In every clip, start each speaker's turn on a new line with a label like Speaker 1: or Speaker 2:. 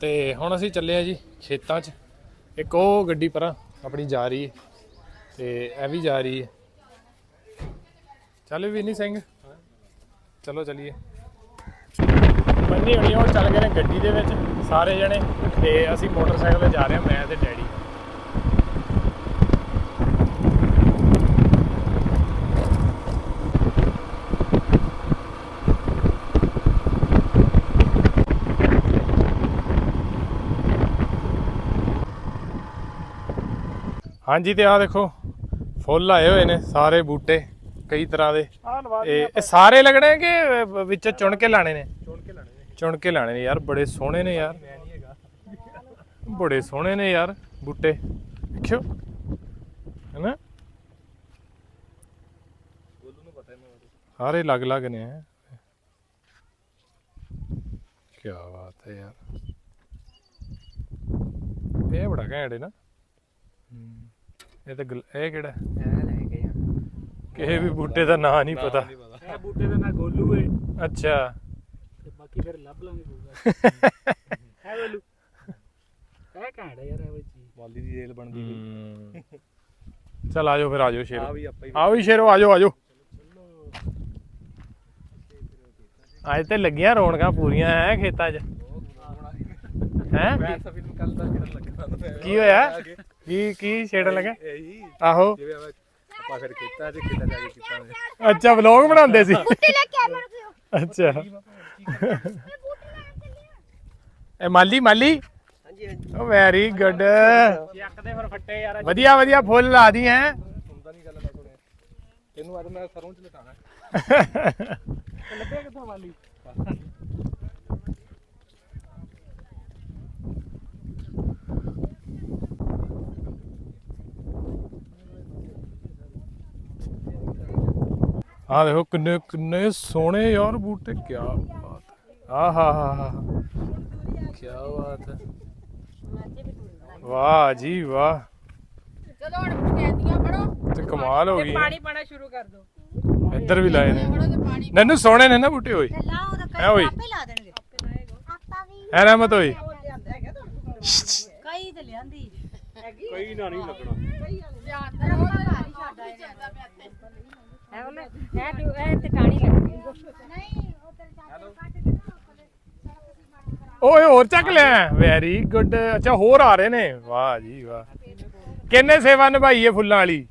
Speaker 1: ਤੇ ਹੁਣ ਅਸੀਂ ਚੱਲੇ ਆ ਜੀ ਖੇਤਾਂ 'ਚ। ਇੱਕ ਉਹ ਗੱਡੀ ਪਰਾਂ ਆਪਣੀ ਜਾ ਰਹੀ ਹੈ ਤੇ ਇਹ ਵੀ ਜਾ ਰਹੀ ਹੈ। ਚੱਲ ਵੀ ਨਹੀਂ ਸਿੰਘ, ਚਲੋ ਚਲੀਏ। ਬੰਨੀ ਹੋਣੀ ਉਹ ਚੱਲ ਗਏ ਨੇ ਗੱਡੀ ਦੇ ਵਿੱਚ, ਸਾਰੇ ਜਣੇ, ਤੇ ਅਸੀਂ ਮੋਟਰਸਾਈਕਲ ਤੇ ਜਾ ਰਹੇ ਹਾਂ, ਮੈਂ ਤੇ ਡੈਡੀ। ਹਾਂਜੀ ਤੇ ਆਹ ਦੇਖੋ ਫੁੱਲ ਆਏ ਹੋਏ ਨੇ ਸਾਰੇ ਬੂਟੇ ਕਈ ਤਰ੍ਹਾਂ ਦੇ। ਇਹ ਸਾਰੇ ਲੱਗਣੇ ਕਿ ਵਿੱਚ ਚੁਣ ਕੇ ਲਾਣੇ ਨੇ?
Speaker 2: ਚੁਣ ਕੇ ਲੈਣੇ ਨੇ।
Speaker 1: ਚੁਣ ਕੇ ਲਾਣੇ ਨੇ ਯਾਰ ਬੜੇ ਸੋਹਣੇ ਨੇ ਯਾਰ। ਬੜੇ ਸੋਹਣੇ ਨੇ ਯਾਰ ਬੂਟੇ। ਦੇਖਿਓ ਹੈਨਾ? ਸਾਰੇ ਅਲੱਗ ਅਲੱਗ ਨੇ ਕੀ ਬਾਤ ਹੈ ਯਾਰ। ਇਹ ਬੜਾ ਘੈਂਟ ਹੈ ਨਾ। ਇਹ ਤਾਂ ਗਲ- ਇਹ ਕਿਹੜਾ?
Speaker 3: ਇਹ ਲੈ ਕੇ ਆ।
Speaker 1: ਕਿਸੇ ਵੀ ਬੂਟੇ ਦਾ ਨਾਂ ਨਹੀਂ ਪਤਾ।
Speaker 2: ਇਹ ਬੂਟੇ ਦਾ ਨਾਂ ਗੋਲੂ ਏ।
Speaker 1: ਅੱਛਾ।
Speaker 2: ਤੇ ਬਾਕੀ ਫਿਰ ਲੱਭ ਲਾਂਗੇ ਹੋਊਗਾ ਹੈ ਗੋਲੂ। ਇਹ ਕਾਂਡਾ ਯਾਰ ਇਹ ਚੀਜ਼।
Speaker 3: ਵਾਲੀ ਦੀ ਰੇਲ ਬਣਦੀ
Speaker 1: ਹਮ। ਚੱਲ ਆਜੋ ਫਿਰ ਆਜੋ
Speaker 3: ਆ
Speaker 1: ਸ਼ੇਰੋ।
Speaker 3: ਵੀ ਆਪਾਂ ਹੀ
Speaker 1: ਆਓ ਵੀ ਸ਼ੇਰੋ ਆਜੋ ਆਜੋ ਅੱਜ ਤੇ ਲੱਗੀਆਂ ਰੌਣਕਾਂ ਪੂਰੀਆਂ ਐ ਖੇਤਾਂ 'ਚ। ਹੈ?
Speaker 3: ਵੈਸਾ ਫਿਲਮ ਕੱਲ ਦਾ ਕਿਹੜਾ ਲੱਗਣਾ
Speaker 1: ਕੀ ਹੋਇਆ? ਕੀ ਕੀ ਛੇੜਨ ਲੱਗਾ?
Speaker 3: ਇਹੀ।
Speaker 1: ਆਹੋ।
Speaker 3: ਜਿਵੇਂ ਆਪਾਂ ਆਪਾਂ ਫਿਰ ਕੀਤਾ ਤੇ ਕਿੱਦਾਂ ਜਾ ਕੇ ਕੀਤਾ ਨੇ।
Speaker 1: ਅੱਛਾ ਵਲੌਗ ਬਣਾਉਂਦੇ ਸੀ। ਅੱਛਾ। ਇਹ ਮਾਲੀ ਮਾਲੀ?
Speaker 3: ਹਾਂਜੀ ਹਾਂਜੀ।
Speaker 1: ਓ ਵੈਰੀ ਗੁੱਡ
Speaker 2: ਚੱਕਦੇ ਫਿਰ ਫੱਟੇ ਯਾਰ।
Speaker 1: ਵਧੀਆ ਵਧੀਆ ਫੁੱਲ ਲਾ ਦੀ ਹੈ।
Speaker 3: ਸੁਣਦਾ ਨਹੀਂ ਗੱਲ ਦਾ ਸੁਣੇ ਤੈਨੂੰ ਅੱਜ ਮੈਂ ਸਰੋਂ ਚ ਲਟਾਣਾ
Speaker 2: ਲੱਭਿਆ ਕਿੱਥੋਂ ਵਾਲੀ
Speaker 1: ਆ ਦੇਖੋ ਕਿੰਨੇ ਕਿੰਨੇ ਸੋਹਣੇ ਯਾਰ ਬੂਟੇ ਕੀ ਬਾਤ ਆ ਹਾ ਹਾ ਹਾ ਕੀ ਬਾਤ ਹੈ। ਵਾਹ ਜੀ ਵਾਹ।
Speaker 4: ਚਲੋ ਹੁਣ ਕਹਿੰਦੀਆਂ ਪੜੋ
Speaker 1: ਤੇ ਕਮਾਲ ਹੋ ਗਈ।
Speaker 4: ਪਾਣੀ ਪਾਣਾ ਸ਼ੁਰੂ ਕਰ ਦੋ
Speaker 1: ਇੱਧਰ ਵੀ ਲਾਏ ਨੇ। ਨੰਨੂ ਸੋਹਣੇ ਨੇ ਨਾ ਬੂਟੇ ਹੋਏ ਐ ਹੋਈ
Speaker 5: ਆਪੇ ਲਾ ਦੇਣਗੇ। ਆਪਾਂ ਵੀ।
Speaker 1: ਐ ਰਹਿਮਤ ਹੋਈ
Speaker 5: ਕਈ ਤੇ ਲਿਆਂਦੀ।
Speaker 2: ਕੋਈ ਨਾ। ਨਹੀਂ ਲੱਗਣਾ
Speaker 5: ਹੈ ਉਹਨੇ, ਇਹ ਟਿਊ- ਇਹ ਤੇ ਟਾਣੀ ਲੱਗਦੀ ਨਹੀਂ ਉਧਰ ਜਾ ਕੇ
Speaker 1: ਓਏ ਹੋਰ ਚੱਕ ਲਿਆ। ਵੈਰੀ ਗੁੱਡ ਅੱਛਾ, ਹੋਰ ਆ ਰਹੇ ਨੇ। ਵਾਹ ਜੀ ਵਾਹ। ਕਿੰਨੇ ਸੇਵਾ ਨਿਭਾਈ ਹੈ ਫੁੱਲਾਂ ਵਾਲੀ?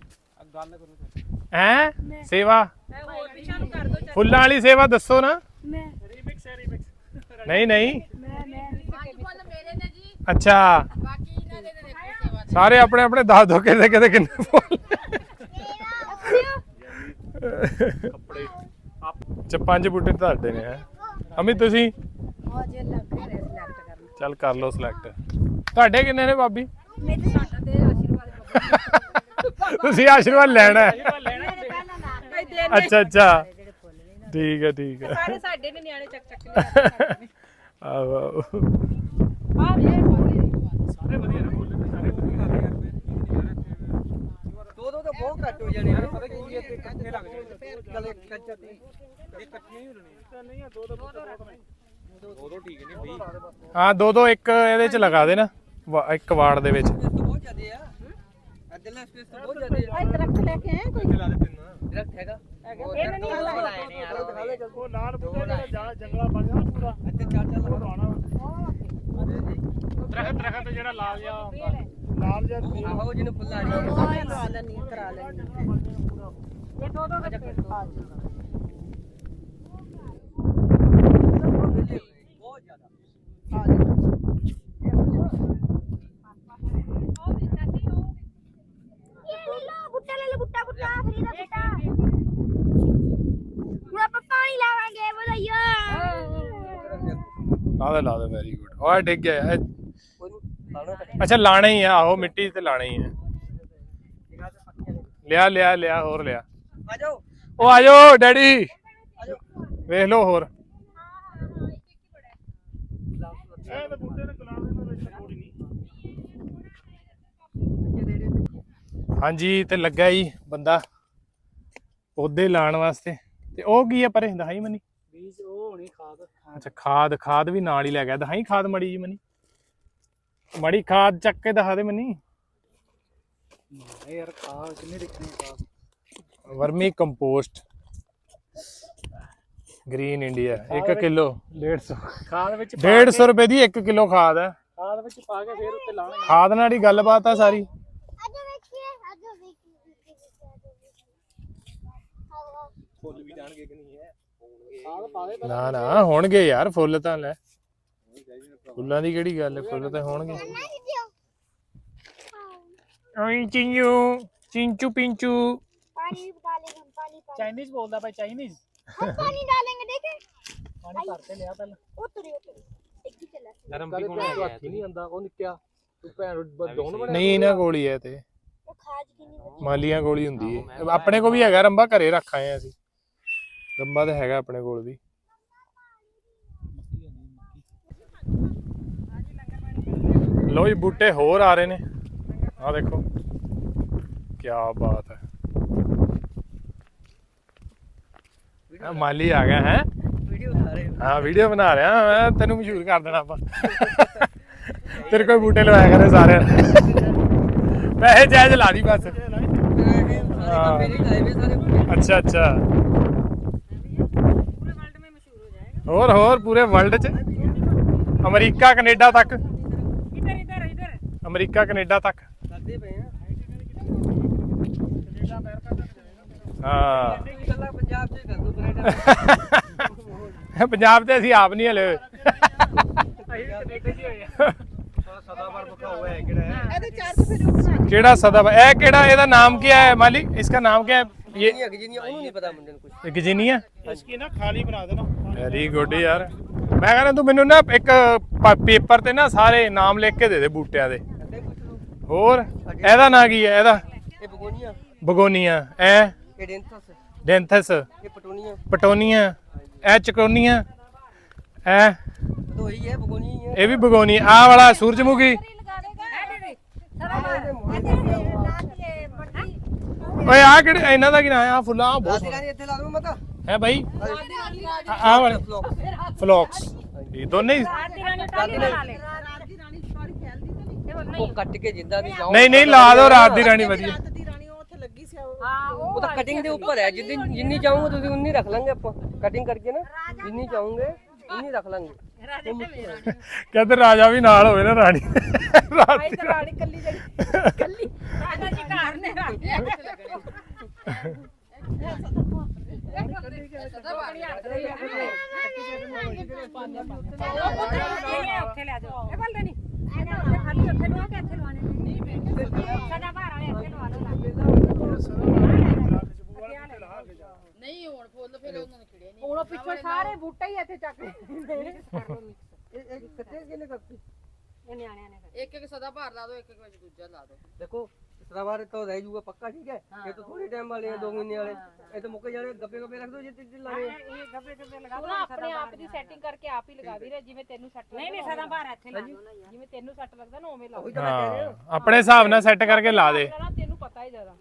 Speaker 3: ਗੱਲ
Speaker 1: ਸੇਵਾ? ਫੁੱਲਾਂ ਵਾਲੀ ਸੇਵਾ ਦੱਸੋ ਨਾ।
Speaker 5: ਮੈਂ
Speaker 1: ਨਹੀਂ ਨਹੀਂ।
Speaker 5: ਮੈਂ ਮੈਂ
Speaker 1: ਅੱਛਾ। ਸਾਰੇ ਆਪਣੇ ਆਪਣੇ ਦੱਸ ਦੋ ਕਿਤੇ ਕਿਤੇ ਕਿੰਨੇ ਫੁੱਲ?
Speaker 3: ਕੱਪੜੇ।
Speaker 1: ਚ ਪੰਜ ਬੂਟੇ ਤੁਹਾਡੇ ਨੇ ਹੈ? ਅਮੀ ਤੁਸੀਂ?
Speaker 5: ਉਹ ਜੇ ਲੱਗ ਰਹੇ ਸਿਲੈਕਟ ਕਰਨ
Speaker 1: ਚੱਲ ਕਰ ਲਓ ਸਿਲੈਕਟ ਤੁਹਾਡੇ ਕਿੰਨੇ ਨੇ ਬਾਬੀ
Speaker 5: ਮੇਰੇ ਸਾਡਾ ਤੇ ਆਸ਼ੀਰਵਾਦ
Speaker 1: ਤੁਸੀਂ ਆਸ਼ੀਰਵਾਦ ਲੈਣਾ ਹੈ। ਅੱਛਾ ਅੱਛਾ।
Speaker 5: ਨੇ ਨਾ।
Speaker 1: ਠੀਕ ਹੈ ਠੀਕ ਹੈ।
Speaker 4: ਸਾਰੇ ਸਾਡੇ ਨੇ ਨਿਆਣੇ ਚੱਕ ਚੱਕ ਲਿਆ
Speaker 1: ਆਹੋ। ਆਹੋ।
Speaker 4: ਆ ਵੇ
Speaker 2: ਸਾਰੇ ਵਧੀਆ ਨੇ ਬੋਲੇ ਸਾਰੇ ਵਧੀਆ
Speaker 3: ਬਹੁਤ ਘੱਟ ਹੋ ਜਾਣੇ ਨੇ ਪਤਾ ਕੀ ਹੈ ਤੇ ਇਕੱਠੇ ਲੱਗ ਜਾਣੇ ਗਲੇ ਕੱਚਾ ਤੇ ਇਹ ਇਕੱਠੀਆਂ ਹੀ ਹੋਣੀਆਂ
Speaker 2: ਨਹੀਂ ਆ ਦੋ ਦੋ
Speaker 3: ਦੋ ਦੋ ਠੀਕ ਨੇ ਬਈ
Speaker 1: ਹਾਂ ਦੋ ਦੋ ਇੱਕ ਇਹਦੇ ਚ ਲਗਾ ਦੇ ਨਾ। ਇੱਕ ਵਾਰਡ ਦੇ ਵਿੱਚ।
Speaker 3: ਬਹੁਤ ਜ਼ਿਆਦੇ ਆ। ਅੱਧਲਾ ਸਪੇਸ ਤੋਂ ਬਹੁਤ ਜ਼ਿਆਦੇ ਆ।
Speaker 5: ਇਹ ਦਰਖਤ ਲੈ ਕੇ ਆਏ ਕੋਈ?
Speaker 3: ਲਾ ਦੇ ਤਿੰਨ। ਦਰਖਤ ਹੈਗਾ।
Speaker 5: ਇਹਨਾਂ ਨਹੀਂ
Speaker 3: ਲਾਏ ਨੇ ਯਾਰ
Speaker 2: ਉਹ ਲਾਲ ਬੂਟੇ ਜਿਹੜਾ ਜਾ ਜੰਗਲਾ ਬਣ ਜਾਣਾ ਪੂਰਾ।
Speaker 3: ਇੱਥੇ ਚਾਰ
Speaker 2: ਲਗਾਉਣਾ ਦਰਖਤ ਦਰਖਤ ਜਿਹੜਾ ਲਾਲ ਜਿਹਾ ਲਾਲ ਜਿਹਾ
Speaker 3: ਆਹੋ ਜਿਹਨੂੰ ਫੁੱਲ ਆ। ਰਹੀ ਹੈ
Speaker 5: ਲਵਾ ਲੈਣੀ ਕਰਾ ਲੈਣੀ ਇਹ ਦੋ ਦੋ ਗੱਟੇ ਆ
Speaker 3: ਬਹੁਤ ਜ਼ਿਆਦਾ
Speaker 5: ਇਹ ਲੈ ਲੋ ਬੁੱਟਾ ਲੈ ਲੋ ਬੁੱਟਾ ਬੁੱਟਾ ਫਰੀ ਦਾ ਬੁੱਟਾ। ਹੁਣ ਆਪਾਂ ਪਾਣੀ ਲਾਵਾਂਗੇ ਵਧਾਈਆ
Speaker 1: ਲਾ ਦੇ ਲਾ ਦੇ ਵੈਰੀ ਗੁੱਡ ਓਏ ਡਿੱਗ ਗਿਆ ਅੱਛਾ ਲਾਣਾ ਹੀ ਆ ਆਹੋ ਮਿੱਟੀ ਤੇ ਲਾਣਾ ਹੀ ਹੈ ਲਿਆ ਲਿਆ ਲਿਆ ਹੋਰ ਲਿਆ।
Speaker 3: ਆ ਜਾਓ
Speaker 1: ਉਹ ਆ ਜਾਓ ਡੈਡੀ ਵੇਖ ਲਓ ਹੋਰ।
Speaker 2: ਇਹ ਤਾਂ ਬੂਟੇ ਨੇ ਗੁਲਾਬ ਦੇ ਵਿੱਚ ਲੋੜ ਹੀ ਨਹੀਂ
Speaker 1: ਹਾਂਜੀ ਤੇ ਲੱਗਾ ਜੀ ਬੰਦਾ ਪੌਦੇ ਲਾਉਣ ਵਾਸਤੇ। ਤੇ ਉਹ ਕੀ ਆ ਪਰੇ ਦਿਖਾਈ ਮਨੀ?
Speaker 2: ਬੀਜ ਉਹ ਹੋਣੀ ਖਾਦ।
Speaker 1: ਅੱਛਾ ਖਾਦ ਖਾਦ ਵੀ ਨਾਲ ਹੀ ਲੈ ਗਿਆ। ਦਿਖਾਈ ਖਾਦ ਮੜੀ ਜੀ ਮਨੀ। ਮੜੀ ਖਾਦ ਚੱਕ ਕੇ ਦਿਖਾ ਦੇ ਮੈਨੂੰ।
Speaker 2: ਯਾਰ ਖਾ ਕਿੰਨੇ ਦੇਖਣੇ ਖਾ
Speaker 1: vermi compost. Green India 1 kilo. 150
Speaker 2: ਖਾਦ ਵਿੱਚ ਪਾ
Speaker 1: 150 ਰੁਪਏ ਦੀ 1 ਕਿਲੋ ਖਾਦ ਹੈ।
Speaker 2: ਖਾਦ ਵਿੱਚ ਪਾ ਕੇ ਫਿਰ ਉੱਤੇ ਲਾਉਣੇ।
Speaker 1: ਖਾਦ ਨਾਲ ਹੀ ਗੱਲਬਾਤ ਆ ਸਾਰੀ।
Speaker 3: ਫੁੱਲ ਵੀ ਜਾਣਗੇ ਕਿ ਨਹੀਂ ਹੈ।
Speaker 2: ਖਾਦ
Speaker 1: ਨਾ ਨਾ ਹੋਣਗੇ ਯਾਰ ਫੁੱਲ ਤਾਂ ਲੈ। ਫੁੱਲਾਂ ਦੀ ਕਿਹੜੀ ਗੱਲ ਹੈ ਫੁੱਲ ਤਾਂ ਹੋਣਗੇ ਓਏ ਚਿੰਚੂ ਚਿੰਚੂ ਪਿੰਚੂ
Speaker 5: पानी भी डालेंगे हम पानी पानी
Speaker 2: ਚਾਈਨੀਜ਼ ਬੋਲਦਾ ਭਾਈ ਚਾਈਨੀਜ਼
Speaker 5: हम पानी डालेंगे देखे
Speaker 2: ਪਾਣੀ ਭਰ ਤੇ ਲਿਆ ਪਹਿਲਾਂ
Speaker 5: उतरी उतरी एक ही चला
Speaker 3: ਨਰਮ ਵੀ ਕੋਣ ਹੈ ਹੱਥ ਹੀ ਨਹੀਂ ਆਂਦਾ ਉਹ ਨਿੱਕਿਆ ਤੂੰ ਭੈਣ ਦੋਨ ਬਣੇ
Speaker 1: ਨਹੀਂ ਇਹਨਾਂ ਕੋਲ ਹੀ ਹੈ ਤੇ
Speaker 5: वो खाज की नहीं बची
Speaker 1: ਮਾਲੀਆਂ ਕੋਲ ਹੀ ਹੁੰਦੀ ਹੈ ਆਪਣੇ ਕੋਲ ਵੀ ਹੈਗਾ ਰੰਬਾ ਘਰੇ ਰੱਖ ਆਏ ਆ ਅਸੀਂ ਰੰਬਾ ਤਾਂ ਹੈਗਾ ਆਪਣੇ ਕੋਲ ਵੀ ਲੋ ਜੀ ਬੂਟੇ ਹੋਰ ਆ ਰਹੇ ਨੇ। ਆ ਦੇਖੋ ਕੀ ਬਾਤ ਹੈ। ਆ ਮਾਲੀ ਆ ਗਿਆ ਹੈ?
Speaker 3: ਵੀਡੀਓ ਬਣਾ ਰਹੇ
Speaker 1: ਹਾਂ। ਮੈਂ ਤੈਨੂੰ ਮਸ਼ਹੂਰ ਕਰ ਦੇਣਾ ਆਪਾਂ। ਤੇਰੇ ਕੋਈ ਬੂਟੇ ਲਵਾਇਆ ਕਰੇ ਸਾਰੇ ਪੈਸੇ ਜਾਇਜ਼ ਲਾ ਦੀ ਬਸ ਅੱਛਾ ਅੱਛਾ। ਹੋਰ ਹੋਰ ਪੂਰੇ ਵਰਲਡ 'ਚ? ਅਮਰੀਕਾ ਕੈਨੇਡਾ ਤੱਕ? ਅਮਰੀਕਾ ਕੈਨੇਡਾ ਤੱਕ।
Speaker 3: ਪੰਜਾਬ
Speaker 1: ਤੇ ਅਸੀਂ ਆਪ ਨਹੀਂ ਹਲੇ।
Speaker 3: ਕਿਹੜਾ
Speaker 1: ਸਦਾਬਰ ਇਹ ਕਿਹੜਾ ਇਹਦਾ ਨਾਮ ਕੀ ਹੈ ਮਾਲੀ? ਇਸका ਨਾਮ ਕੀ
Speaker 3: ਹੈ? ਇਹ ਗਜੀਨੀਆ ਉਹਨੂੰ ਨਹੀਂ ਪਤਾ ਮੁੰਡੇ ਨੂੰ ਕੁਝ
Speaker 1: ਗਜੀਨੀਆ?
Speaker 2: ਇਸਕੀ ਨਾ ਖਾਲੀ ਬਣਾ ਦੇਣਾ।
Speaker 1: ਵੈਰੀ ਗੁੱਡ ਯਾਰ। ਮੈਂ ਕਹਿੰਦਾ ਤੂੰ ਮੈਨੂੰ ਨਾ ਇੱਕ ਪੇਪਰ ਤੇ ਨਾ ਸਾਰੇ ਨਾਮ ਲਿਖ ਕੇ ਦੇ ਦੇ ਬੂਟਿਆਂ ਦੇ। ਹੋਰ? ਇਹਦਾ ਨਾਂ ਕੀ ਹੈ? ਇਹਦਾ?
Speaker 3: ਇਹ ਬਗੋਨੀਆ।
Speaker 1: ਬਗੋਨੀਆ। ਐ?
Speaker 3: ਇਹ ਡੈਂਥਸ।
Speaker 1: ਡੈਂਥਸ।
Speaker 3: ਇਹ ਪਟੋਨੀਆ।
Speaker 1: ਪਟੋਨੀਆ। ਐ ਚਕੋਨੀਆ। ਐ?
Speaker 3: ਦੋ ਹੀ ਹੈ ਬਗੋਨੀ ਹੀ ਹੈ।
Speaker 1: ਇਹ ਵੀ ਬਗੋਨੀ ਆ ਵਾਲਾ ਸੂਰਜਮੁਖੀ। ਓਏ ਆ ਕਿਹੜੇ ਇਹਨਾਂ ਦਾ ਕੀ ਨਾਂ ਆ ਫੁੱਲਾਂ ਆਹ ਬਹੁਤ
Speaker 3: ਰਾਤੀ ਰਾਣੀ ਇੱਥੇ ਲਾ ਦੂੰ ਮਤਾ
Speaker 1: ਹੈ ਭਾਈ ਆ ਵਾਲੇ।
Speaker 3: ਫਲੋਕ
Speaker 1: ਫਲੌਕਸ। ਇਹ ਦੋਨੇ ਹੀ
Speaker 3: ਕੱਟ ਕੇ ਜਿੱਦਾਂ ਦੀ
Speaker 1: ਨਹੀਂ ਨਹੀਂ ਲਾ ਦਿਓ ਰਾਤ ਦੀ ਰਾਣੀ ਵਧੀਆ।
Speaker 4: ਰਾਤ ਦੀ ਰਾਣੀ ਉਹ ਉੱਥੇ ਲੱਗੀ ਸੀ
Speaker 5: ਹਾਂ
Speaker 3: ਉਹ ਤਾਂ ਕਟਿੰਗ ਦੇ ਉੱਪਰ ਹੈ ਜਿੰਨੀ ਜਿੰਨੀ ਚਾਹੋਗੇ ਤੁਸੀਂ ਉਨੀ ਰੱਖ ਲਾਂਗੇ ਆਪਾਂ। ਕਟਿੰਗ ਕਰਕੇ ਨਾ ਜਿੰਨੀ ਚਾਹੋਗੇ ਉਨੀ ਰੱਖ ਲਾਂਗੇ।
Speaker 1: ਕਹਿੰਦੇ ਰਾਜਾ ਵੀ ਨਾਲ ਹੋਵੇ ਨਾ ਰਾਣੀ। ਰਾਣੀ ਤੇ
Speaker 4: ਰਾਣੀ ਕੱਲੀ ਜਿਹੜੀ ਕੱਲੀ।
Speaker 5: ਰਾਜਾ ਜੀ ਘਰ ਨੇ ਰਾਣੀ। ਉੱਥੇ ਲੈ ਜਾਓ।
Speaker 4: ਭਾਰ ਲਾ ਦੋ ਇੱਕ ਇੱਕ ਵਿੱਚ ਦੂਜਾ ਲਾ ਦੋ।
Speaker 3: ਦੇਖੋ ਸਰਾਵਾਰ ਤਾਂ ਰਹਿ ਜੂਗਾ ਪੱਕਾ ਠੀਕ ਹੈ? ਇਹ ਤਾਂ ਥੋੜੇ ਟਾਈਮ ਵਾਲੇ ਆ 2 ਮਹੀਨੇ ਵਾਲੇ। ਇਹ ਤਾਂ ਮੁੱਕ ਜਾਣੇ ਗੱਪੇ ਗੱਪੇ ਰੱਖ ਦੋ ਜੇ ਤਿੱਜ ਲਾਣੇ
Speaker 5: ਇਹ ਗੱਬੇ ਗੱਬੇ ਲਗਾ
Speaker 4: ਤੂੰ ਨਾ ਆਪਣੇ ਆਪ ਦੀ ਸੈਟਿੰਗ ਕਰਕੇ ਆਪ ਹੀ ਲਗਾ ਦੀ ਰੇ ਜਿਵੇਂ ਤੈਨੂੰ ਸੱਟ
Speaker 5: ਨਹੀਂ ਨਹੀਂ ਸਦਾ ਬਾਹਰ ਇੱਥੇ ਲਾ ਯਾਰ।
Speaker 4: ਜਿਵੇਂ ਤੈਨੂੰ ਸੱਟ ਲੱਗਦਾ ਨਾ ਉਵੇਂ ਲਾ
Speaker 3: ਉਹੀ ਤਾਂ ਮੈਂ ਕਹਿ ਰਿਹਾ।
Speaker 1: ਹਾਂ ਆਪਣੇ ਹਿਸਾਬ ਨਾਲ ਸੈੱਟ ਕਰਕੇ ਲਾ ਦੇ।
Speaker 4: ਤੈਨੂੰ ਪਤਾ ਹੀ ਜ਼ਿਆਦਾ।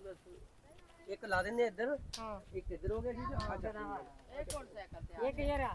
Speaker 3: ਇੱਕ ਲਾ ਦਿੰਦੇ ਆ ਇੱਧਰ।
Speaker 4: ਹਾਂ।
Speaker 3: ਇੱਕ ਇੱਧਰ ਹੋ ਗਿਆ ਠੀਕ ਹੈ। ਆ
Speaker 4: ਇਹ ਕੋਲ ਸਾਈਕਲ ਤੇ
Speaker 5: ਇਹ ਕਿਹੜਾ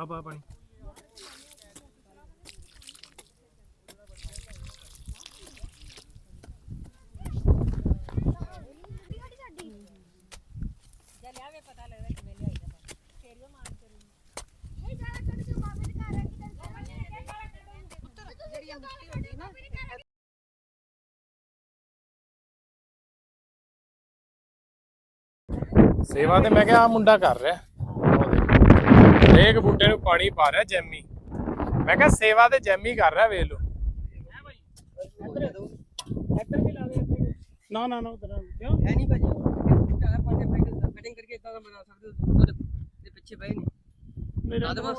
Speaker 1: ਆ ਪਾ ਪਾਣੀ। ਸੇਵਾ ਤੇ ਮੈਂ ਕਿਹਾ ਆ ਮੁੰਡਾ ਕਰ ਰਿਹਾ। ਹਰੇਕ ਬੂਟੇ ਨੂੰ ਪਾਣੀ ਪਾ ਰਿਹਾ ਜੈਮੀ। ਮੈਂ ਕਿਹਾ ਸੇਵਾ ਤੇ ਜੈਮੀ ਕਰ ਰਿਹਾ ਵੇਖ ਲਓ।
Speaker 2: ਇੱਧਰ ਵੀ ਲਾ ਦੇ ਇੱਥੇ ਨਾ ਨਾ ਨਾ ਉਧਰ ਕਿਉਂ?
Speaker 3: ਹੈ ਨਹੀਂ ਭਾਜੀ। ਜ਼ਿਆਦਾ ਪਾਟੇ ਪੈ ਕਟਿੰਗ ਕਰਕੇ ਇਦਾਂ ਦਾ ਬਣਾ ਸਕਦੇ ਹੋ ਉਹਦੇ ਦੇ ਪਿੱਛੇ ਬਹਿ ਨਹੀਂ।
Speaker 2: ਮੇਰੇ
Speaker 3: ਲਾ ਦੇਵਾਂ?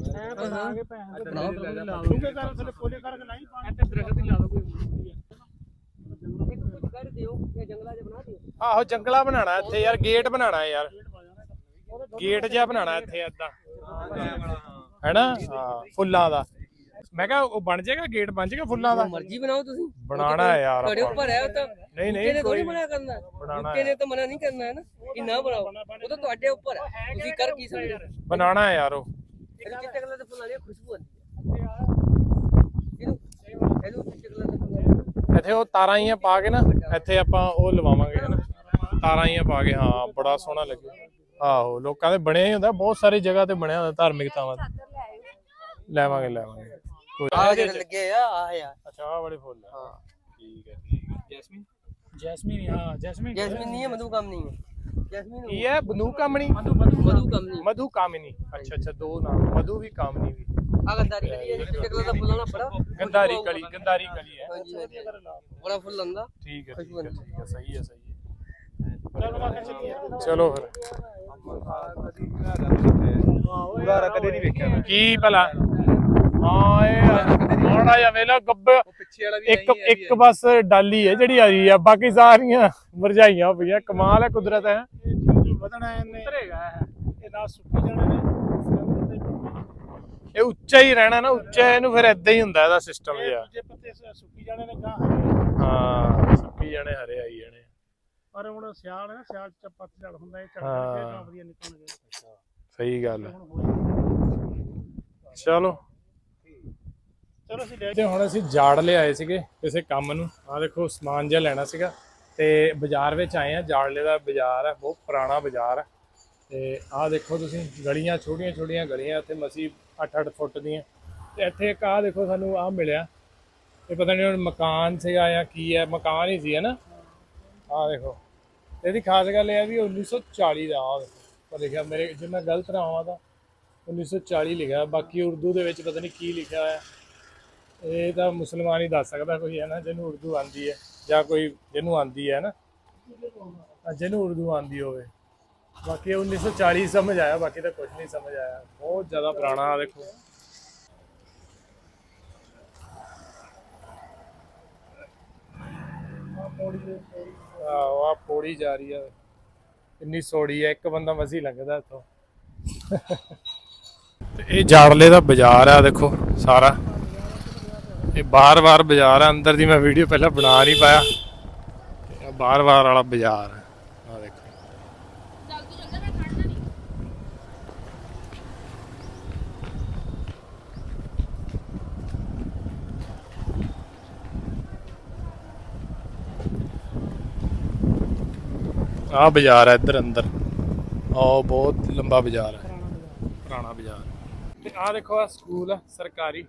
Speaker 2: ਐ ਬਣਾ ਕੇ ਭੈਣ ਦੇ
Speaker 3: ਬਣਾਓ,
Speaker 2: ਦਰਖਤ
Speaker 3: ਬਣਾਓ।
Speaker 2: ਡੂੰਘੇ ਕਰ ਥੱਲੇ ਪੋਲੇ ਕਰਕੇ ਨਹੀਂ ਪਾਣੀ ਇੱਥੇ ਦਰਖਤ ਹੀ ਲਾ ਦੋ ਕੋਈ
Speaker 3: ਇੱਕ ਕੁਝ ਕਰ ਦਿਓ ਜਾਂ ਜੰਗਲਾਂ ਬਣਾ ਦਿਓ।
Speaker 1: ਆਹੋ ਜੰਗਲਾ ਬਣਾਉਣਾ ਇੱਥੇ ਯਾਰ ਗੇਟ ਬਣਾਉਣਾ ਯਾਰ। ਗੇਟ ਜਿਹਾ ਬਣਾਉਣਾ ਇੱਥੇ ਏਦਾਂ। ਹੈਨਾ? ਹਾਂ ਫੁੱਲਾਂ ਦਾ। ਮੈਂ ਕਿਹਾ ਉਹ ਬਣ ਜਾਏਗਾ ਗੇਟ ਬਣ ਜਾਏਗਾ ਫੁੱਲਾਂ ਦਾ?
Speaker 3: ਮਰਜ਼ੀ ਬਣਾਓ ਤੁਸੀਂ।
Speaker 1: ਬਣਾਉਣਾ ਹੈ ਯਾਰ
Speaker 3: ਤੁਹਾਡੇ
Speaker 1: ਆਪਾਂ।
Speaker 3: ਉੱਪਰ ਹੈ ਉਹ ਤਾਂ।
Speaker 1: ਨਹੀਂ ਨਹੀਂ
Speaker 3: ਥੋੜੀ
Speaker 1: ਕੋਈ
Speaker 3: ਮਨਾ ਕਰਨਾ।
Speaker 1: ਬਣਾਉਣਾ
Speaker 3: ਨੇ ਤਾਂ ਮਨਾ ਨਹੀਂ ਕਰਨਾ ਹੈ ਨਾ? ਕਿ ਨਾ ਬਣਾਓ। ਉਹ ਤਾਂ ਤੁਹਾਡੇ ਉੱਪਰ ਹੈ। ਤੁਸੀਂ ਕਰ ਕੀ ਸਕਦੇ ਹੋ?
Speaker 1: ਬਣਾਉਣਾ ਹੈ ਯਾਰ ਉਹ।
Speaker 3: ਇਹਨੂੰ ਚਿੱਟੇ ਕਲਰ ਦੇ ਫੁੱਲਾਂ ਦੀ ਖੁਸ਼ਬੂ ਆਉਂਦੀ ਹੈ। ਇਹਨੂੰ ਇਹਨੂੰ ਚਿੱਟੇ ਕਲਰ ਦੇ ਫੁੱਲਾਂ
Speaker 1: ਇੱਥੇ ਉਹ ਤਾਰਾਂ ਹੀ ਪਾ ਕੇ ਨਾ ਇੱਥੇ ਆਪਾਂ ਉਹ ਲਵਾਵਾਂਗੇ ਹਨਾ ਤਾਰਾਂ ਹੀ ਪਾ ਕੇ ਹਾਂ ਬੜਾ ਸੋਹਣਾ ਲੱਗੇ ਆਹੋ ਲੋਕਾਂ ਦੇ ਬਣਿਆ ਹੀ ਹੁੰਦਾ ਬਹੁਤ ਸਾਰੀ ਜਗ੍ਹਾ ਤੇ ਬਣਿਆ ਹੁੰਦਾ ਧਾਰਮਿਕ ਥਾਵਾਂ ਤੇ। ਲੈਵਾਂਗੇ ਲੈਵਾਂਗੇ। ਕੋਈ
Speaker 3: ਆ ਜਿਹੜੇ ਲੱਗੇ ਆ ਆ। ਯਾਰ
Speaker 1: ਅੱਛਾ ਆਹ ਵਾਲੇ ਫੁੱਲ ਆ। ਹਾਂ। ਠੀਕ ਹੈ ਠੀਕ ਹੈ ਜੈਸਮੀਨ?
Speaker 2: ਜੈਸਮੀਨ ਹਾਂ ਜੈਸਮੀਨ।
Speaker 3: ਜੈਸਮੀਨ ਨਹੀਂ ਹੈ ਮਧੂ ਕੰਮ ਨਹੀਂ ਹੈ। ਜੈਸਮੀਨ
Speaker 1: ਕੀ ਹੈ? ਬਨੂ ਕਾਮਣੀ
Speaker 2: ਮਧੂ ਮਧੂ
Speaker 3: ਮਧੂ ਕੰਮ ਨਹੀਂ।
Speaker 1: ਮਧੂ ਕਾਮਿਨੀ ਅੱਛਾ ਅੱਛਾ ਦੋ ਨਾਮ। ਮਧੂ ਵੀ ਕਾਮਨੀ ਵੀ।
Speaker 3: ਆ ਗੰਦਾਰੀ ਕਲੀ ਹੈ ਕਲਰ ਦਾ ਫੁੱਲਾਂ ਨਾਲ ਬੜਾ
Speaker 1: ਗੰਦਾਰੀ ਕਲੀ ਗੰਦਾਰੀ ਕਲੀ ਹੈ।
Speaker 3: ਬੜਾ ਫੁੱਲ ਆਂਦਾ
Speaker 1: ਠੀਕ ਹੈ ਠੀਕ ਹੈ ਠੀਕ ਹੈ ਸਹੀ ਹੈ ਸਹੀ ਹੈ। ਚਲੋ ਫਿਰ।
Speaker 6: ਪੂਰਾ ਕਦੇ ਨਹੀਂ ਵੇਖਿਆ ਮੈਂ
Speaker 1: ਕੀ ਭਲਾ ਹਾਂ ਇਹ ਮਾੜਾ ਜਿਹਾ ਵੇਲਾ ਗੱਬੇ ਇੱਕ ਇੱਕ ਬਸ ਡਾਲੀ ਹੈ ਜਿਹੜੀ ਆ ਰਹੀ ਆ ਬਾਕੀ ਸਾਰੀਆਂ ਮਰਝਾਈਆਂ ਪਈਆਂ ਕਮਾਲ ਹੈ ਕੁਦਰਤ ਹੈ।
Speaker 2: ਵਧਣਾ ਇਹਨੇ। ਇਹ। ਨਾ ਸੁੱਕੀ ਜਾਣੇ ਨੇ।
Speaker 1: ਇਹ ਉੱਚਾ ਹੀ ਰਹਿਣਾ ਨਾ ਉੱਚਾ ਇਹਨੂੰ ਫਿਰ ਇਦਾਂ ਹੀ ਹੁੰਦਾ ਇਹਦਾ ਸਿਸਟਮ ਜਿਹਾ।
Speaker 2: ਦੂਜੇ ਪੱਤੇ ਸ- ਸੁੱਕੀ ਜਾਣੇ ਨੇ ਗਾਂ
Speaker 1: ਹਾਂ ਸੁੱਕੀ ਜਾਣੇ ਹਰੇ ਆਈ ਜਾਣੇ।
Speaker 2: ਪਰ ਹੁਣ ਸਿਆਲ ਹੈ ਸਿਆਲ ਚ ਪੱਤ ਝੜ ਹੁੰਦਾ ਇਹ ਵਧੀਆ ਨਿਕਲਣਗੇ
Speaker 1: ਸਹੀ ਗੱਲ ਹੈ।
Speaker 2: ਹੁਣ ਹੋਈ
Speaker 1: ਚਲੋ।
Speaker 2: ਚਲੋ ਅਸੀਂ ਲੈ
Speaker 1: ਤੇ ਹੁਣ ਅਸੀਂ ਜਾੜ ਲਿਆਏ ਸੀਗੇ ਕਿਸੇ ਕੰਮ ਨੂੰ। ਆ ਦੇਖੋ ਸਮਾਨ ਜਿਹਾ ਲੈਣਾ ਸੀਗਾ। ਤੇ ਬਾਜ਼ਾਰ ਵਿੱਚ ਆਏ ਆ। ਜਾੜਲੇ ਦਾ ਬਾਜ਼ਾਰ ਹੈ ਬਹੁਤ ਪੁਰਾਣਾ ਬਾਜ਼ਾਰ ਹੈ। ਤੇ ਆਹ ਦੇਖੋ ਤੁਸੀਂ ਗਲੀਆਂ ਛੋਟੀਆਂ ਛੋਟੀਆਂ ਗਲੀਆਂ ਇੱਥੇ ਮਸੀ 8-8 ਫੁੱਟ ਦੀਆਂ। ਤੇ ਇੱਥੇ ਇੱਕ ਆਹ ਦੇਖੋ ਸਾਨੂੰ ਆਹ ਮਿਲਿਆ। ਇਹ ਪਤਾ ਨਹੀਂ ਹੁਣ ਮਕਾਨ ਸੀਗਾ ਜਾਂ ਕੀ ਹੈ ਮਕਾਨ ਹੀ ਸੀ ਹੈ ਨਾ। ਆਹ ਦੇਖੋ। ਇਹਦੀ ਖਾਸ ਗੱਲ ਇਹ ਹੈ ਵੀ 1940 ਦਾ ਆਹ ਦੇਖੋ ਪਰ ਲਿਖਿਆ ਮੇਰੇ, ਜੇ ਮੈਂ ਗਲਤ ਨਾ ਹੋਵਾਂ ਤਾਂ 1940 ਲਿਖਿਆ। ਬਾਕੀ ਉਰਦੂ ਦੇ ਵਿੱਚ ਪਤਾ ਨਹੀਂ ਕੀ ਲਿਖਿਆ ਹੋਇਆ। ਇਹ ਤਾਂ ਮੁਸਲਮਾਨ ਹੀ ਦੱਸ ਸਕਦਾ ਕੋਈ ਹੈ ਨਾ, ਜਿਹਨੂੰ ਉਰਦੂ ਆਂਦੀ ਹੈ ਜਾਂ ਕੋਈ ਜਿਹਨੂੰ ਆਂਦੀ ਹੈ ਨਾ। ਜਿਹਨੂੰ ਉਰਦੂ ਆਂਦੀ ਹੋਵੇ। ਬਾਕੀ ਇਹ 1940 ਸਮਝ ਆਇਆ, ਬਾਕੀ ਤਾਂ ਕੁਝ ਨਹੀਂ ਸਮਝ ਆਇਆ। ਬਹੁਤ ਜ਼ਿਆਦਾ ਪੁਰਾਣਾ ਆ ਦੇਖੋ ਆਹ ਆ ਪੌੜੀ ਜਾ ਰਹੀ ਆ। ਇੰਨੀ ਸੋੜੀ ਹੈ ਇੱਕ ਬੰਦਾ ਮਸੀ ਲੱਗਦਾ ਇੱਥੋਂ। ਤੇ ਇਹ ਜਾੜਲੇ ਦਾ ਬਾਜ਼ਾਰ ਆ, ਦੇਖੋ ਸਾਰਾ। ਇਹ ਬਾਰ-ਬਾਰ ਬਾਜ਼ਾਰ ਆ, ਅੰਦਰ ਦੀ ਮੈਂ ਵੀਡੀਓ ਪਹਿਲਾਂ ਬਣਾ ਨਹੀਂ ਪਾਇਆ। ਇਹ ਬਾਰ-ਬਾਰ ਵਾਲਾ ਬਾਜ਼ਾਰ ਆ ਦੇਖੋ
Speaker 4: ਚੱਲ ਤੂੰ ਅੰਦਰ ਮੈਂ ਖੜਨਾ ਨਹੀਂ
Speaker 1: ਆ ਬਾਜ਼ਾਰ ਹੈ ਇੱਧਰ ਅੰਦਰ। ਆਹ ਬਹੁਤ ਲੰਬਾ ਬਾਜ਼ਾਰ ਹੈ। ਪੁਰਾਣਾ ਬਾਜ਼ਾਰ। ਤੇ ਆ ਦੇਖੋ ਆ ਸਕੂਲ ਆ ਸਰਕਾਰੀ।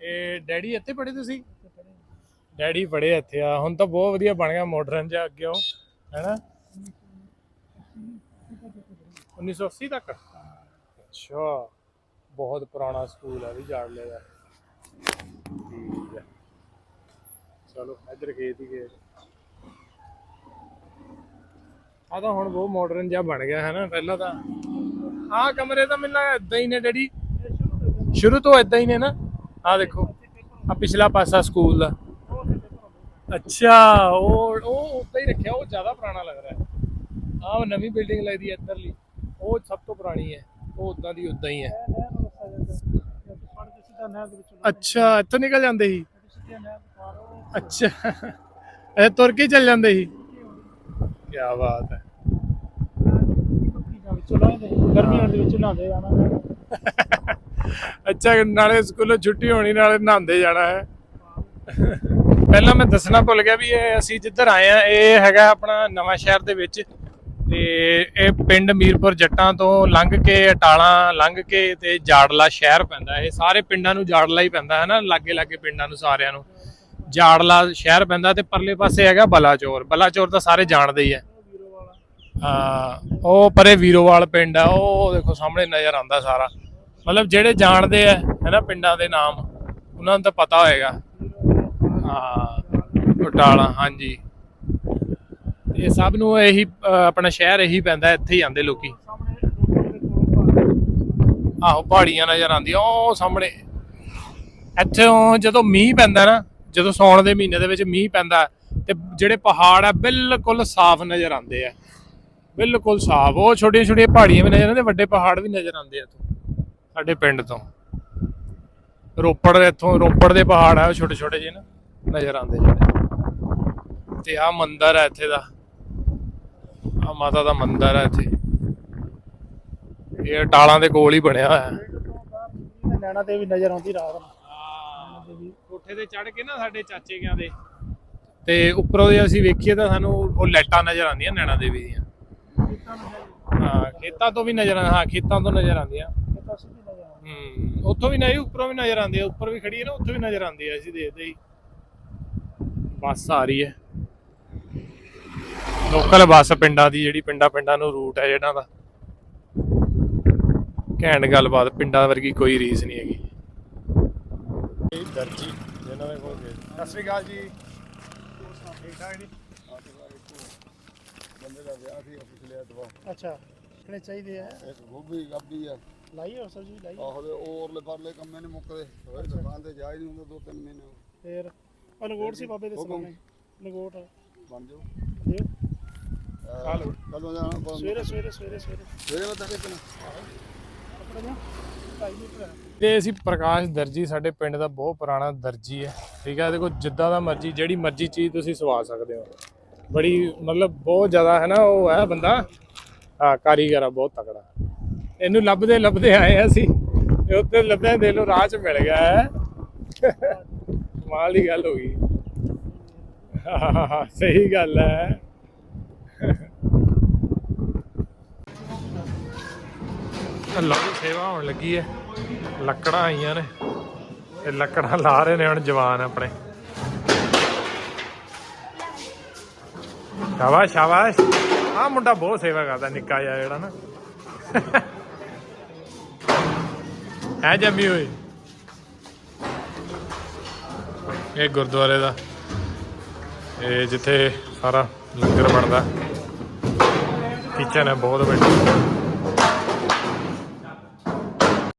Speaker 1: ਇਹ ਡੈਡੀ ਇੱਥੇ ਪੜ੍ਹੇ ਤੁਸੀਂ? ਡੈਡੀ ਪੜ੍ਹੇ ਇੱਥੇ ਆ ਹੁਣ ਤਾਂ ਬਹੁਤ ਵਧੀਆ ਬਣ ਗਿਆ ਮਾਡਰਨ ਜਿਹਾ ਅੱਗੇ ਉਹ, ਹੈਨਾ? 1980 ਤੱਕ? ਅੱਛਾ, ਬਹੁਤ ਪੁਰਾਣਾ ਸਕੂਲ ਹੈ ਵੀ ਜਾੜ ਲਿਆ ਠੀਕ ਹੈ। ਚਲੋ, ਇੱਧਰ ਖੇਤ ਹੀ ਖੇਤ। ਆ ਤਾਂ ਹੁਣ ਬਹੁਤ ਮਾਡਰਨ ਜਿਹਾ ਬਣ ਗਿਆ ਹੈ ਨਾ ਪਹਿਲਾਂ ਤਾਂ। ਆਹ ਕਮਰੇ ਤਾਂ ਮੈਨੂੰ ਇਦਾਂ ਹੀ ਨੇ ਡੈਡੀ। ਸ਼ੁਰੂ ਤੋਂ ਇਦਾਂ ਹੀ ਨੇ ਨਾ। ਆਹ ਦੇਖੋ ਆ ਪਿਛਲਾ ਪਾਸਾ ਸਕੂਲ ਦਾ। ਅੱਛਾ, ਉਹ ਉਹ ਉੱਦਾਂ ਹੀ ਰੱਖਿਆ, ਉਹ ਜ਼ਿਆਦਾ ਪੁਰਾਣਾ ਲੱਗ ਰਿਹਾ। ਹੈ ਆਹ ਨਵੀਂ ਬਿਲਡਿੰਗ ਲੱਗਦੀ ਹੈ ਇੱਧਰਲੀ। ਉਹ ਸਭ ਤੋਂ ਪੁਰਾਣੀ ਹੈ। ਉਹ ਉਦਾਂ ਦੀ ਉਦਾਂ ਹੀ ਹੈ। ਅੱਛਾ, ਇੱਥੋਂ ਨਿਕਲ ਜਾਂਦੇ ਸੀ। ਅੱਛਾ। ਇਹ ਤੁਰ ਕੇ ਚੱਲ ਜਾਂਦੇ ਸੀ। ਕੀ ਬਾਤ ਹੈ।
Speaker 2: ਗਰਮੀਆਂ ਦੇ ਵਿੱਚ ਨਹਾਉਂਦੇ ਜਾਣਾ।
Speaker 1: ਅੱਛਾ, ਨਾਲੇ ਸਕੂਲੋਂ ਛੁੱਟੀ ਹੋਣੀ, ਨਾਲੇ ਨਹਾਉਂਦੇ ਜਾਣਾ ਹੈ। ਪਹਿਲਾਂ ਮੈਂ ਦੱਸਣਾ ਭੁੱਲ ਗਿਆ ਵੀ ਇਹ ਅਸੀਂ ਜਿੱਧਰ ਆਏ ਆ ਇਹ ਹੈਗਾ ਆਪਣਾ ਨਵਾਂ ਸ਼ਹਿਰ ਦੇ ਵਿੱਚ। ਤੇ ਇਹ ਪਿੰਡ ਮੀਰਪੁਰ ਜੱਟਾਂ ਤੋਂ ਲੰਘ ਕੇ, ਅਟਾਲਾ ਲੰਘ ਕੇ ਤੇ ਜਾੜਲਾ ਸ਼ਹਿਰ ਪੈਂਦਾ ਇਹ ਸਾਰੇ ਪਿੰਡਾਂ ਨੂੰ ਜਾੜਲਾ ਹੀ ਪੈਂਦਾ ਹੈ ਨਾ ਲਾਗੇ ਲਾਗੇ ਪਿੰਡਾਂ ਨੂੰ ਸਾਰਿਆਂ ਨੂੰ। ਜਾੜਲਾ ਸ਼ਹਿਰ ਪੈਂਦਾ ਤੇ ਪਰਲੇ ਪਾਸੇ ਹੈਗਾ ਬਲਾਚੌਰ। ਬਲਾਚੌਰ ਤਾਂ ਸਾਰੇ ਜਾਣਦੇ ਹੀ ਆ। ਹਾਂ, ਉਹ ਪਰੇ ਵੀਰੋਵਾਲ ਪਿੰਡ ਆ, ਉਹ ਦੇਖੋ ਸਾਹਮਣੇ ਨਜ਼ਰ ਆਉਂਦਾ ਸਾਰਾ। ਮਤਲਬ ਜਿਹੜੇ ਜਾਣਦੇ ਆ, ਹੈਨਾ, ਪਿੰਡਾਂ ਦੇ ਨਾਮ, ਉਹਨਾਂ ਨੂੰ ਤਾਂ ਪਤਾ ਹੋਏਗਾ। ਹਾਂ ਬਟਾਲਾ ਹਾਂਜੀ। ਇਹ ਸਭ ਨੂੰ ਇਹੀ ਆਪਣਾ ਸ਼ਹਿਰ ਇਹੀ ਪੈਂਦਾ, ਇੱਥੇ ਹੀ ਆਉਂਦੇ ਲੋਕੀ। ਆਹੋ, ਪਹਾੜੀਆਂ ਨਜ਼ਰ ਆਉਂਦੀਆਂ, ਉਹ ਸਾਹਮਣੇ। ਇੱਥੇ ਉਹ ਜਦੋਂ ਮੀਂਹ ਪੈਂਦਾ ਨਾ ਜਦੋਂ ਸੌਣ ਦੇ ਮਹੀਨੇ ਦੇ ਵਿੱਚ ਮੀਂਹ ਪੈਂਦਾ ਤੇ ਜਿਹੜੇ ਪਹਾੜ ਆ ਬਿਲਕੁਲ ਸਾਫ਼ ਨਜ਼ਰ ਆਉਂਦੇ ਆ। ਬਿਲਕੁਲ ਸਾਫ਼। ਉਹ ਛੋਟੀਆਂ ਛੋਟੀਆਂ ਪਹਾੜੀਆਂ ਵੀ ਨਜ਼ਰ ਆਉਂਦੇ ਵੱਡੇ ਪਹਾੜ ਵੀ ਨਜ਼ਰ ਆਉਂਦੇ ਆ ਸਾਡੇ ਪਿੰਡ ਤੋਂ। ਰੋਪੜ ਦੇ ਇੱਥੋਂ, ਰੋਪੜ ਦੇ ਪਹਾੜ ਆ ਛੋਟੇ ਛੋਟੇ ਜਿਹੇ ਨਾ, ਨਜ਼ਰ ਆਉਂਦੇ ਜਿਹੜੇ। ਤੇ ਆ ਮੰਦਿਰ ਆ ਇੱਥੇ ਦਾ। ਆ ਮਾਤਾ ਦਾ ਮੰਦਿਰ ਹੈ ਇੱਥੇ। ਇਹ ਟਾਲਾਂ ਦੇ ਕੋਲ ਹੀ ਬਣਿਆ ਹੋਇਆ। ਹੈ
Speaker 2: ਨੈਣਾ ਤੇ ਵੀ ਨਜ਼ਰ ਆਉਂਦੀ ਰਾਤ ਨੂੰ।
Speaker 1: ਕੋਠੇ ਤੇ ਚੜ ਕੇ ਨਾ ਸਾਡੇ ਚਾਚੇ ਗਿਆਂ ਦੇ। ਤੇ ਉੱਪਰੋਂ ਦੇ ਅਸੀਂ ਵੇਖੀਏ ਤਾਂ ਸਾਨੂੰ ਉਹ ਲਾਈਟਾਂ ਨਜ਼ਰ ਆਉਂਦੀਆਂ ਨੈਣਾ ਦੇਵੀ ਦੀਆਂ। ਹਾਂ ਖੇਤਾਂ ਤੋਂ ਵੀ ਨਜ਼ਰ ਆ ਹਾਂ ਖੇਤਾਂ ਤੋਂ ਨਜ਼ਰ ਆਉਂਦੀਆਂ। ਹੂੰ ਉੱਥੋਂ ਵੀ ਨਹੀਂ ਉੱਪਰੋਂ ਵੀ ਨਜ਼ਰ ਆਉਂਦੀ ਹੈ ਉੱਪਰ ਵੀ ਖੜੀ ਹੈ ਨਾ ਉੱਥੋਂ ਵੀ ਨਜ਼ਰ ਆਉਂਦੀ ਹੈ ਅਸੀਂ ਦੇਖਦੇ ਹੀ। ਬੱਸ ਆ ਰਹੀ ਹੈ। ਲੋਕਲ ਬੱਸ ਪਿੰਡਾਂ ਦੀ ਜਿਹੜੀ ਪਿੰਡਾਂ ਪਿੰਡਾਂ ਨੂੰ ਰੂਟ ਹੈ ਜਿਹੜਾ ਦਾ। ਘੈਂਟ ਗੱਲਬਾਤ ਪਿੰਡਾਂ ਵਰਗੀ ਕੋਈ ਰੀਸ ਨਹੀਂ ਹੈਗੀ। ਦਰਜੀ ਜਿਹਨਾਂ ਦੇ ਕੋਲ ਗਏ। ਸਤਿ ਸ੍ਰੀ ਅਕਾਲ ਜੀ। ਠੀਕ ਠਾਕ ਜੀ?
Speaker 6: ਬੰਦੇ ਦਾ ਵਿਆਹ ਸੀ ਪਿਛਲੇ ਐਤਵਾਰ।
Speaker 2: ਅੱਛਾ ਕਿਹੜੇ ਚਾਹੀਦੇ ਆ?
Speaker 6: ਇੱਕ ਗੋਭੀ ਗੱਬੀ ਆ।
Speaker 2: ਲਾਈ ਹੋਰ ਸਬਜ਼ੀ ਲਾਈ
Speaker 6: ਆਹੋ ਤੇ ਉਹ ਉਰਲੇ ਪਰਲੇ ਕੰਮੇ ਨਹੀਂ ਮੁੱਕਦੇ। ਹੋਏ ਦੁਕਾਨ ਤੇ ਜਾ ਹੀ ਨਹੀਂ ਹੁੰਦਾ ਦੋ ਤਿੰਨ ਮਹੀਨੇ
Speaker 2: ਫੇਰ ਉਹ ਨਗੋਟ ਸੀ ਬਾਬੇ ਦੇ
Speaker 6: ਹੁਕਮ।
Speaker 2: ਸਾਹਮਣੇ। ਨਗੋਟ
Speaker 6: ਬਣ ਜਾਓ।
Speaker 2: ਦਿਓ
Speaker 6: ਕੱਲ ਕਦੋਂ ਜਾਣਾ ਆਪਾਂ?
Speaker 2: ਸਵੇਰੇ ਸਵੇਰੇ ਸਵੇਰੇ ਸਵੇਰੇ।
Speaker 6: ਸਵੇਰੇ ਬਤਾ ਕਿਤਨਾ
Speaker 2: ਕੱਪੜੇ ਨਾ ਢਾਈ ਲੀਟਰ ਹੈ
Speaker 1: ਤੇ ਅਸੀਂ ਪ੍ਰਕਾਸ਼ ਦਰਜੀ ਸਾਡੇ ਪਿੰਡ ਦਾ ਬਹੁਤ ਪੁਰਾਣਾ ਦਰਜੀ ਹੈ ਠੀਕ ਹੈ? ਇਹਦੇ ਕੋਲ ਜਿੱਦਾਂ ਦਾ ਮਰਜ਼ੀ ਜਿਹੜੀ ਮਰਜ਼ੀ ਚੀਜ਼ ਤੁਸੀਂ ਸਵਾ ਸਕਦੇ ਹੋ। ਬੜੀ ਮਤਲਬ ਬਹੁਤ ਜ਼ਿਆਦਾ ਹੈ ਨਾ ਉਹ ਹੈ ਬੰਦਾ ਹਾਂ ਕਾਰੀਗਰ ਆ ਬਹੁਤ ਤਕੜਾ। ਇਹਨੂੰ ਲੱਭਦੇ ਲੱਭਦੇ ਆਏ ਅਸੀਂ ਤੇ ਉੱਤੇ ਲੱਭਿਆ ਦੇ ਲੋ ਰਾਹ 'ਚ ਮਿਲ ਗਿਆ ਹੈ। ਕਮਾਲ ਦੀ ਗੱਲ ਹੋ ਗਈ। ਹਾਂ, ਸਹੀ ਗੱਲ ਹੈ। ਲਓ ਜੀ ਸੇਵਾ ਹੋਣ ਲੱਗੀ ਹੈ ਲੱਕੜਾਂ ਆਈਆਂ ਨੇ। ਤੇ ਲੱਕੜਾਂ ਲਾ ਰਹੇ ਨੇ ਹੁਣ ਜਵਾਨ ਆਪਣੇ। ਸ਼ਾਬਾਸ਼ ਸ਼ਾਬਾਸ਼। ਆ ਮੁੰਡਾ ਬਹੁਤ ਸੇਵਾ ਕਰਦਾ, ਨਿੱਕਾ ਜਿਹਾ ਜਿਹੜਾ ਨਾ। ਹੈ ਜੰਮੀ ਹੋਈ। ਇਹ ਗੁਰਦੁਆਰੇ ਦਾ। ਇਹ ਜਿੱਥੇ ਸਾਰਾ ਲੰਗਰ ਬਣਦਾ। ਕਿਚਨ ਹੈ, ਬਹੁਤ ਵੱਡੀ।